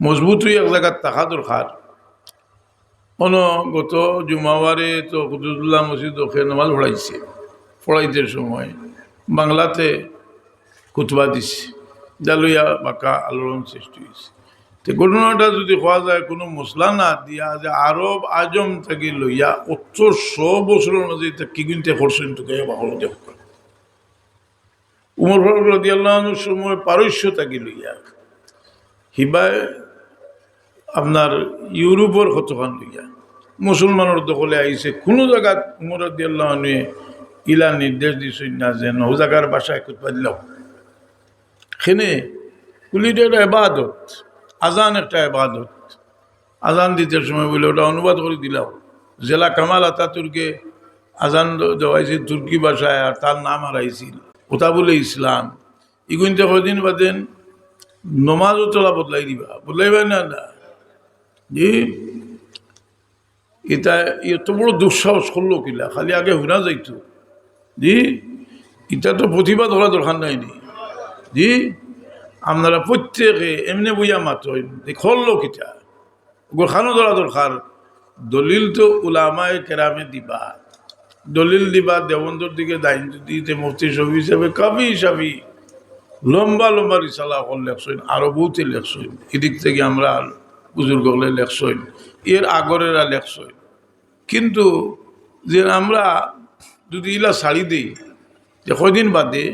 মজবুত হয়ে এক জায়গার থাকা দরকার। কোন গত জুমাবারে তো কুতুবুল্লাহ মসজিদ ওকে নামাজ পড়াইছে পড়াইতে সময়। বাংলাতে কুতবা দিছে, জালুয়া, বাঁকা আলোড়ন সৃষ্টি হয়েছে তো ঘটনাটা যদি কোয়া যায়, কোনো মশলা না দিয়া যে আরব আজম থেকে লইয়া উত্তর শ বছরের মাঝে কি কিনতে করছেন তোকে বাহল দেখ উমর ফারুক রাদিয়াল্লাহুর সময় পারস্য থাকি লইয়া হিবায় আপনার ইউরোপের কতখান লইয়া মুসলমানের দখলে আইছে, কোনো জায়গাত উমর ইলা নির্দেশ দিছেন না যে নৌ জায়গার বাসায় কুতবা দিলাম সেনে কুলিটা একটা এবাদত আজান একটা এবাদত আজান দিতে সময় বলে ওটা অনুবাদ করে দিলাম। জেলা কামাল আতাতুর্কে আজান দেওয়াইছে তুর্কি ভাষায় আর তার নাম হারাইছিল। ওটা বলে ইসলাম। ইগুনতে কদিন বাদেন নমাজও তোলা বদলাই দিবা। বদলাইবা না না? জি। এটা এত বড় দুঃসাহস করল কিলা, খালি আগে শুনা যাইতো। জি। এটা তো প্রতিভা ধরা দরকার নাই নি। জি। আপনারা প্রত্যেকে এমনি বইয়া মাত্রই করল কিটা গোখানো ধরা দরকার। দলিল তো উলামায় কেরামে দিবা। দলিল দিবা দেবন্দর দিকে দায়িত্ব দিতে মুফতি সবি হিসাবে কাবি হিসাবে। লম্বা লম্বা রিসালা লেখসইন আরও বহুতে লেখসইন। এদিক থেকে আমরা বুজুর্গ হলে লেখসইন। এর আগরেরা লেখসইন। কিন্তু যে আমরা যদি ইলা শাড়ি দিই, যে কদিন বাদে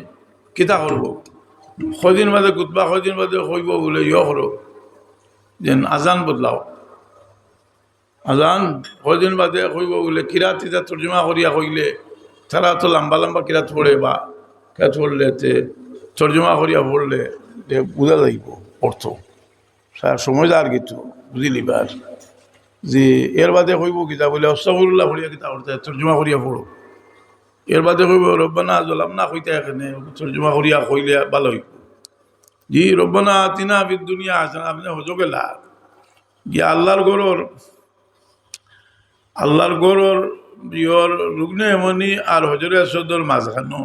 কিতা করব কদিন বাদে কুতবা কদিন বাদে হইব বলে, ইয় করো যেন আজান বদলাও। আজান কদিন বাদে হইব বলে, কিরাত ইতা তর্জমা করিয়া কইলে তারা তো লম্বা লম্বা কিরাত পড়ে বা কেরাত পড়লে তে তর্জমা করিয়া পড়লে বুঝা যাইব অর্থ সারা সময় যার কিছু বুঝিলিবার যে এর বাদে কইব কিতা বলে অস্তাফুল্লাহ পড়িয়া কিতা করতে তর্জমা করিয়া পড়ো এর বাদে কইব রব্বানা জলাম না কইতে এখানে তর্জমা করিয়া কইলে ভালো হইব জি রব্বানা তিনা বিদ দুনিয়া আছেন আপনি হজো গেলা গিয়া আল্লাহর গরর আল্লাহর গরর বিয়র রুগ্নে এমনি আর হজরে আসদর মাঝখানো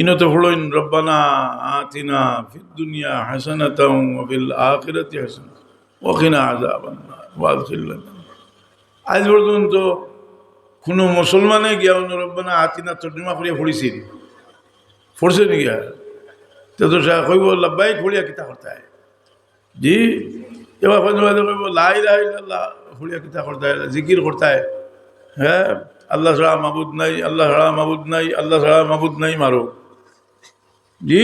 ইনতে হলইন রব্বানা আতিনা ফিদ দুনিয়া হাসানাতাও ওয়া ফিল আখিরাতি হাসানাত ওয়া কিনা আযাবান ওয়াদখিলনা আজ পর্যন্ত কোনো মুসলমানে গিয়া অন্য রব্বানা আতিনা তর্জমা করিয়া পড়িছিল পড়ছে নাকি আর? তো তো সে কইব লাব্বাই খুলিয়া কিতা করতায় জি এবার কইব লাই লাই খুলিয়া কিতা করতায় জিকির করতায়। হ্যাঁ আল্লাহ ছাড়া মাবুদ নাই, আল্লাহ ছাড়া মাবুদ নাই, আল্লাহ ছাড়া মাবুদ নাই মারো জি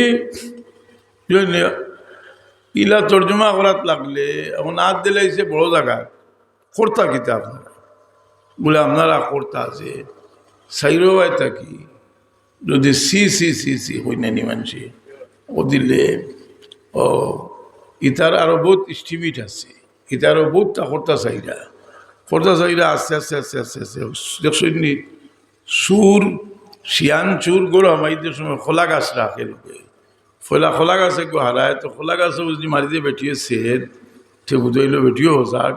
ইলা তর্জমা করাত লাগলে, এখন হাত দিলে সে বড় জায়গা। কর্তা কিতা আপনারা? বলে আপনারা কর্তা আছে। সাইরো থাকি। যদি সি সি সি সি হই না মানছি, ও দিলে, ও, ইতার আরও বহুত স্টিমিট আছে। ইতারও বহুত কর্তা চাইরা কর্তা চাইরা আস্তে আস্তে আস্তে আস্তে আস্তে দেখছেন নি সুর শিয়ান চুর গরু আমাদের সময় খোলা গাছ রাখে লোকে। ফলা খোলা গাছে গো হারায় তো খোলা গাছে যদি মারি দিয়ে বেটিয়ে সেদ ঠিক বুঝাইল বেটিও হোসাক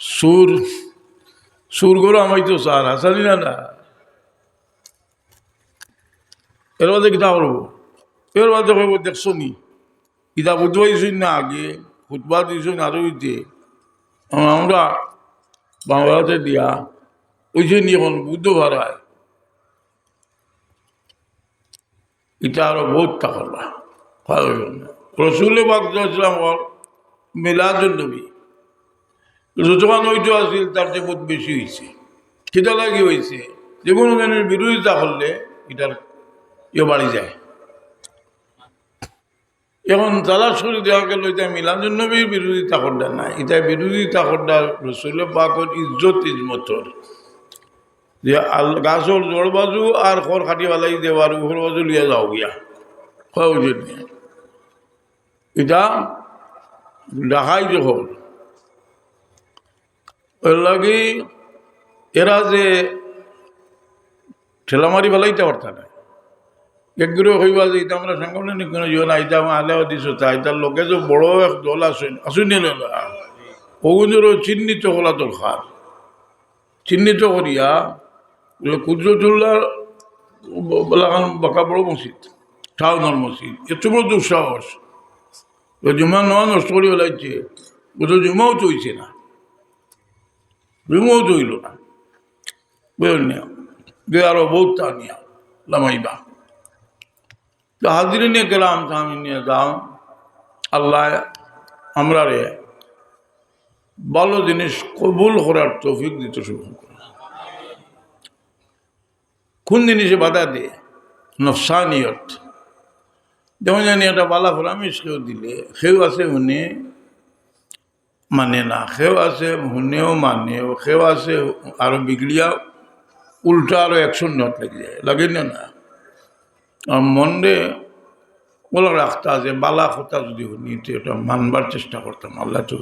সুর সুর গরু আমাই তো সার হাসানি না না এর বাদে কিতা করব এর বাদে কইব দেখছ নি কিতা বুঝবাইছুন না আগে ফুটবা দিছুন আরও ইতে। আমরা বাংলাতে দিয়া, ওই জন্য নিয়ে এখন বুদ্ধ ভাড়ায় এটা আরও বহুত টাকা রসুল বাকলাম মিলাদুল নবী। যখন ওইটা আছিল, তার চেয়ে বহুত বেশি হয়েছে সেটা লাগি হয়েছে যে, কোনো জনের বিরোধিতা করলে এটার ইয়ে বাড়ি যায়। এখন তালা শরীর দেওয়া গেল এটা মিলাদুল নবীর বিরোধিতা করডা না এটা বিরোধিতা করডা রসুল পাকর ইজ্জত ইজমতর যে গাছর জোড় বাজু আর খড় খাটি বালাই দেওয়ার উপর বাজু লিয়ে যাও গিয়া। হয় জন্য এটা দেখাই যখন ওর লাগি এরা যে ঠেলামারি ফেলাইতে পারত না একগুলো হইবা যে এটা আমরা সাংগঠনিক নিকুন জীবন আইতা আলেও দিছো তা এটার লোকে যে বড় এক দল আসেন আসুন ওগুলোরও চিহ্নিত করা দরকার চিহ্নিত করিয়া কুদ্রতুল্লাহ বাঁকা বড় মসজিদ টাউনার মসজিদ এত বড় দুঃসাহস। জুমা নোয়া নষ্ট করে ফেলাইছে ও জুমাও চইছে না। জুমাও চইল না। বুঝলেন না? যে আরও বহুত তা নিয়া লামাইবা তো হাজিরে নিয়ে গেলাম আমি নিয়ে যাও। আল্লাহ আমরা রে ভালো জিনিস কবুল করার তৌফিক দিতে শুরু করে কোন জিনিসে বাধা দিয়ে নফসানিয়ত। যেমন জানি একটা বালা ফরামিস কেউ দিলে সেও আছে শুনে মানে না সেও আছে শুনেও মানেও সেও আছে আরও বিগড়িয়া উল্টা আরও অ্যাকশন নট লেগে যায় লাগে না। আর মনে বলা রাখতে আছে বালা কথা যদি শুনি তো এটা মানবার চেষ্টা করতাম, আল্লাহ তো